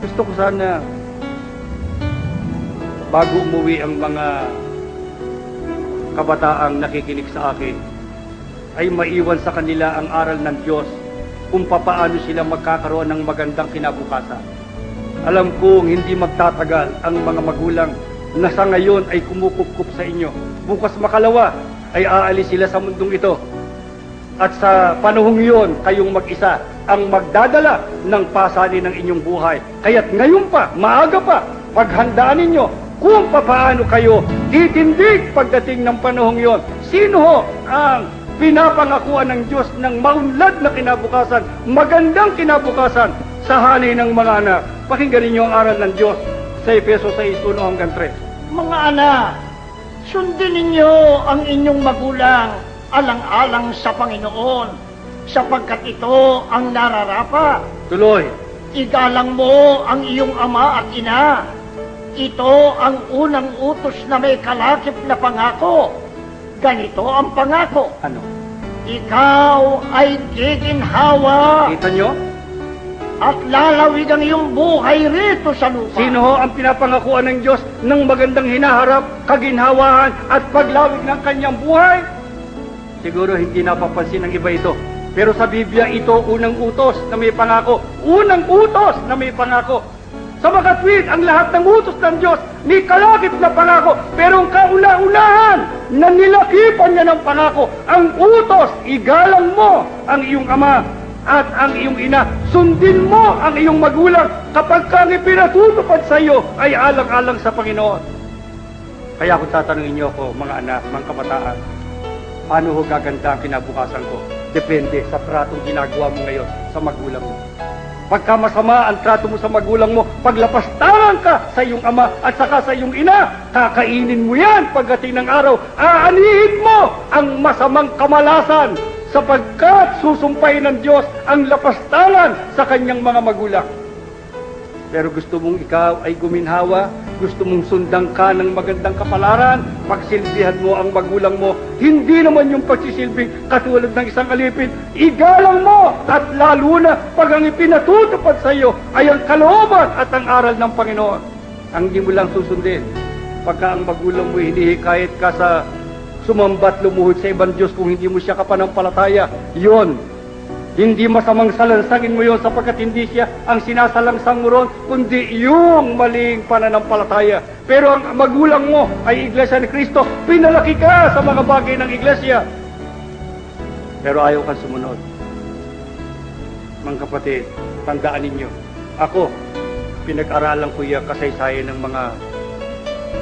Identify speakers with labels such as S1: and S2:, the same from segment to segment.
S1: Gusto ko sana bago umuwi ang mga kabataang nakikinig sa akin ay maiwan sa kanila ang aral ng Diyos kung papaano sila magkakaroon ng magandang kinabukasan. Alam kong hindi magtatagal ang mga magulang na sa ngayon ay kumukup sa inyo. Bukas makalawa ay aalis sila sa mundong ito. At sa panahong iyon, kayong mag-isa ang magdadala ng pasanin ng inyong buhay. Kaya't ngayon pa, maaga pa, paghandaan ninyo kung papaano kayo titindig pagdating ng panahong iyon. Sino ho ang pinapangakuan ng Diyos ng maunlad na kinabukasan, magandang kinabukasan sa hanay ng mga anak. Pakinggan ninyo ang aral ng Diyos sa Efeso 6, 1 hanggang 3.
S2: Mga anak, sundin ninyo ang inyong magulang alang-alang sa Panginoon, sapagkat ito ang nararapat.
S1: Tuloy.
S2: Igalang mo ang iyong ama at ina. Ito ang unang utos na may kalakip na pangako. Ganito ang pangako.
S1: Ano?
S2: Ikaw ay giginhawa
S1: Kita nyo?
S2: at lalawig ang iyong buhay rito sa lupa.
S1: Sino ho ang pinapangakuan ng Diyos ng magandang hinaharap, kaginhawaan at paglawig ng kanyang buhay? Siguro hindi napapansin ng iba ito. Pero sa Biblia, ito unang utos na may pangako. Unang utos na may pangako. Sa makatwid, ang lahat ng utos ng Diyos may kalakip na pangako. Pero ang kauna-unahan na nilakipan niya ng pangako, ang utos, igalang mo ang iyong ama at ang iyong ina. Sundin mo ang iyong magulang kapag kang ipinatutupad sa iyo ay alang-alang sa Panginoon. Kaya kung tatanungin niyo ako, mga anak, mga kabataan, paano ho gaganda ang kinabukasan ko? Depende sa tratong ginagawa mo ngayon sa magulang mo. Pagka masama ang trato mo sa magulang mo, paglapastangan ka sa iyong ama at saka sa iyong ina, kakainin mo yan pagdating ng araw. Aanihin mo ang masamang kamalasan sapagkat susumpay ng Diyos ang lapastangan sa kanyang mga magulang. Pero gusto mong ikaw ay guminhawa, gusto mong sundan ka ng magandang kapalaran, pagsilbihan mo ang magulang mo, hindi naman yung pagsisilbing katulad ng isang alipin, igalang mo at lalo na pag ang ipinatutupad sa iyo ay ang kalooban at ang aral ng Panginoon. Ang di mo lang susundin, pagka ang magulang mo hinihikayat ka sa sumambat lumuhod sa ibang Diyos kung hindi mo siya kapanampalataya, yon hindi masamang salansangin mo yon sapagkat hindi siya ang sinasalangsang mo ron, kundi yung maling pananampalataya. Pero ang magulang mo ay Iglesia ni Kristo, pinalaki ka sa mga bagay ng Iglesia. Pero ayaw kang sumunod. Mga kapatid, tandaan ninyo, ako, pinag-aralan ko yung kasaysayan ng mga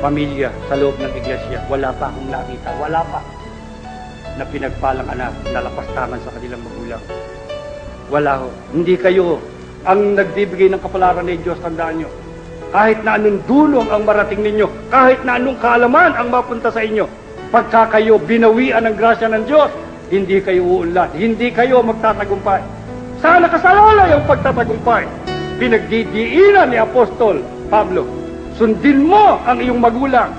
S1: pamilya sa loob ng Iglesia. Wala pa akong nakita, wala pa na pinagpalang anak na lapastangan sa kanilang magulang. Wala ho. Hindi kayo ang nagbibigay ng kapalaran ng Diyos, tandaan nyo. Kahit na anong dulong ang marating ninyo, kahit na anong kaalaman ang mapunta sa inyo, pagka kayo binawian ng grasya ng Diyos, hindi kayo uunlad, hindi kayo magtatagumpay. Sana kasalalay ang pagtatagumpay. Pinagdidiinan ni Apostol Pablo. Sundin mo ang iyong magulang.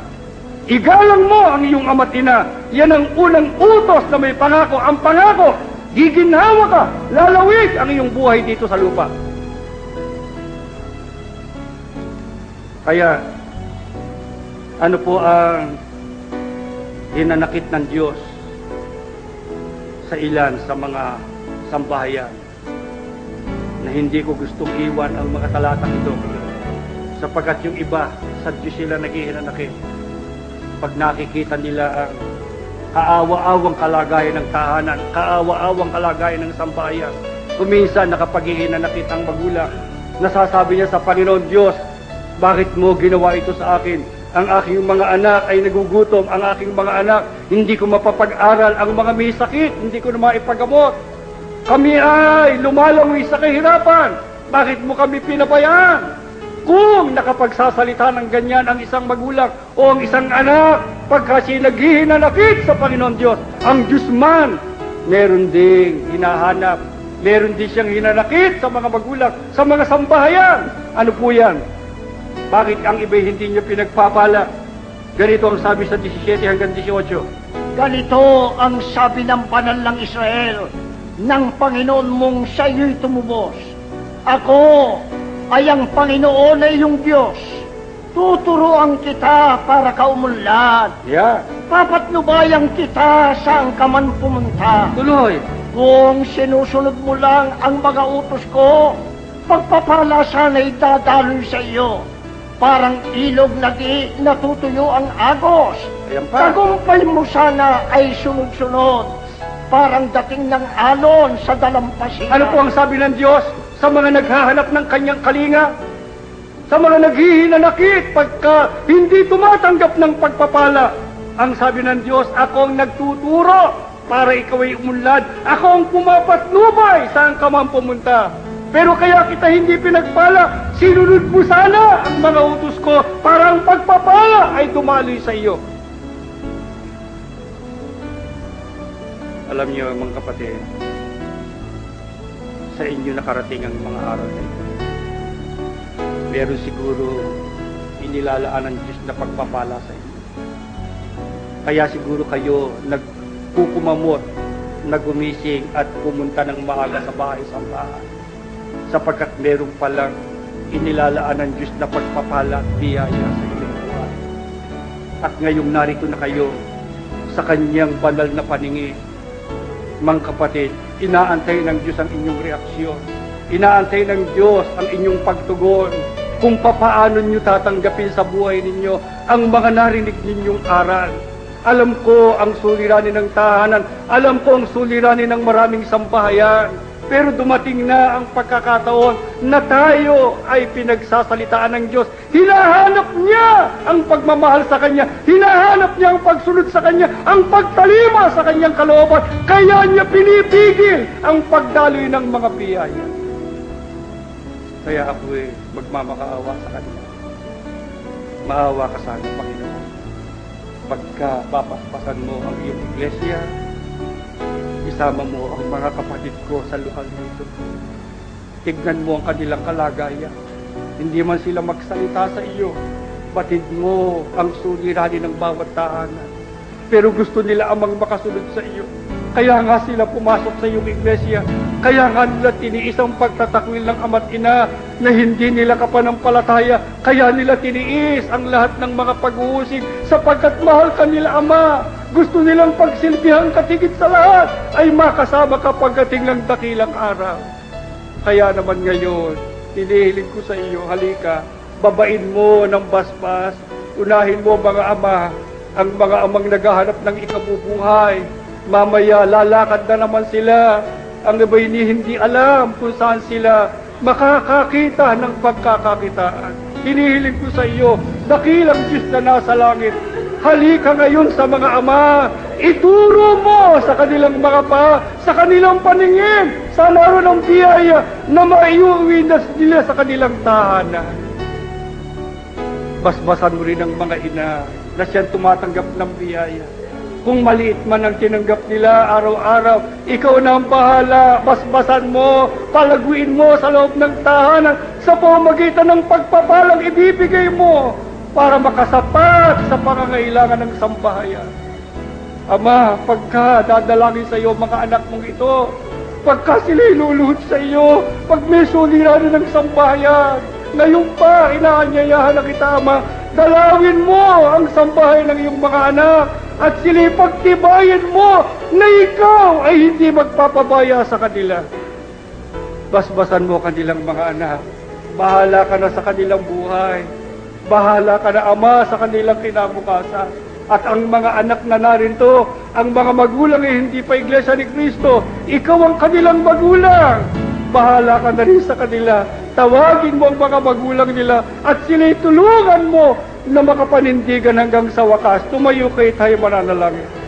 S1: Igalang mo ang iyong ama't ina. Yan ang unang utos na may pangako. Ang pangako, giginhawa ka, lalawig ang iyong buhay dito sa lupa. Kaya, ano po ang hinanakit ng Diyos sa ilan sa mga sambahayan na hindi ko gustong iwan ang mga talatang ito? Sapagkat yung iba sa Diyos sila naghihinanakit. Pag nakikita nila ang kaawa-awang kalagayan ng tahanan, kaawa-awang kalagayan ng sambahayan. Kuminsan nakapaghihinanakit ang magulang, nasasabi niya sa Panginoon Diyos, bakit mo ginawa ito sa akin? Ang aking mga anak ay nagugutom, ang aking mga anak, hindi ko mapapag-aral, ang mga may sakit, hindi ko na maipagamot. Kami ay lumalawi sa kahirapan. Bakit mo kami pinabayaan? Kung nakapagsasalita ng ganyan ang isang magulang o ang isang anak, pagka siya naghihinanakit sa Panginoon Diyos, ang Diyos man, meron ding hinahanap. Meron din siyang hinanakit sa mga magulang, sa mga sambahayan. Ano po yan? Bakit ang iba hindi niyo pinagpapala? Ganito ang sabi sa 17 hanggang 18.
S2: Ganito ang sabi ng banal ng Israel ng Panginoon mong sa iyo'y tumubos. Ako ay ang Panginoon ay iyong Diyos. Tuturuan kita para kaumunlad.
S1: Yeah.
S2: Papatnubayan kita saan ka man pumunta.
S1: Tuloy.
S2: Kung sinusunod mo lang ang mga utos ko, pagpapala sana'y dadaloy sa iyo. Parang ilog na di natutuyo ang agos.
S1: Ayan pa.
S2: Tagumpay mo sana ay sunod-sunod. Parang dating ng alon sa dalampasigan.
S1: Ano po ang sabi ng Diyos sa mga naghahanap ng kanyang kalinga? Sa mga naghihinanakit pagka hindi tumatanggap ng pagpapala. Ang sabi ng Diyos, ako ang nagtuturo para ikaw ay umunlad. Ako ang pumapatnubay saan ka man pumunta. Pero kaya kita hindi pinagpala, sinunod mo sana ang mga utos ko para ang pagpapala ay dumaloy sa iyo. Alam niyo mga kapatid, sa inyo nakarating ang mga araw na ito. Meron siguro inilalaan ng Diyos na pagpapala sa inyo. Kaya siguro kayo nagkukumamot, nagumising at pumunta ng maaga sa bahay sambahan. Sapagkat meron palang inilalaan ng Diyos na pagpapala at biyaya sa inyong buhay. At ngayong narito na kayo sa kanyang banal na paningin, mga kapatid, inaantay ng Diyos ang inyong reaksyon. Inaantay ng Diyos ang inyong pagtugon kung papaano nyo tatanggapin sa buhay ninyo ang mga narinig ninyong aral. Alam ko ang suliranin ng tahanan. Alam ko ang suliranin ng maraming sambahayan. Pero dumating na ang pagkakataon na tayo ay pinagsasalitaan ng Diyos. Hinahanap niya ang pagmamahal sa Kanya. Hinahanap niya ang pagsunod sa Kanya, ang pagtalima sa Kanyang kalooban. Kaya niya pinipigil ang pagdaloy ng mga biyaya. Kaya ako eh, magmamakaawa sa Kanya. Maawa ka sana, Panginoon. Pagka papaspasan mo ang iyong iglesia, isama mo ang mga kapatid ko sa lugar nito. Tignan mo ang kanilang kalagayan. Hindi man sila magsalita sa iyo. Batid mo ang suliranin ng bawat tahanan. Pero gusto nila amang makasunod sa iyo. Kaya nga sila pumasok sa iyong iglesia. Kaya nga nila tiniis ang pagtatakwil ng ama't ina na hindi nila kapanampalataya. Kaya nila tiniis ang lahat ng mga pag-uusig sapagkat mahal ka nila ama. Gusto nilang pagsilbihan katigit sa lahat ay makasama ka pagdating ng dakilang araw. Kaya naman ngayon, tinihiling ko sa iyo, halika, babain mo ng basbas, unahin mo mga ama, ang mga amang naghahanap ng ikabubuhay. Mamaya lalakad na naman sila. Ang iba'y ni hindi alam kung saan sila makakakita ng pagkakakitaan. Hinihiling ko sa iyo, dakilang Diyos na nasa langit, halika ngayon sa mga ama, ituro mo sa kanilang mga pa, sa kanilang paningin, sa naroon ng biyaya na maiuwi na nila sa kanilang tahanan. Basbasan mo rin ang mga ina na siyang tumatanggap ng biyaya. Kung maliit man ang tinanggap nila araw-araw, ikaw na ang bahala. Basbasan mo, palaguin mo sa loob ng tahanan sa pamamagitan ng pagpapalang ibibigay mo para makasapat sa pangangailangan ng sambahayan. Ama, pagka dadalangin sa iyo mga anak mong ito, pagka sila'y luluhod sa iyo, pag may suliranin ng sambahayan, ngayon pa, inaanyayahan na kita, Ama, dalawin mo ang sambahay ng iyong mga anak at sila'y pagtibayin mo na ikaw ay hindi magpapabaya sa kanila. Basbasan mo kanilang mga anak. Bahala ka na sa kanilang buhay. Bahala ka na, Ama, sa kanilang kinabukasan. At ang mga anak na narito, ang mga magulang ay hindi pa iglesia ni Kristo, ikaw ang kanilang magulang. Bahala ka na rin sa kanila. Tawagin mo ang mga magulang nila at sila'y tulungan mo na makapanindigan hanggang sa wakas. Tumayo kayo tayo mananalangin.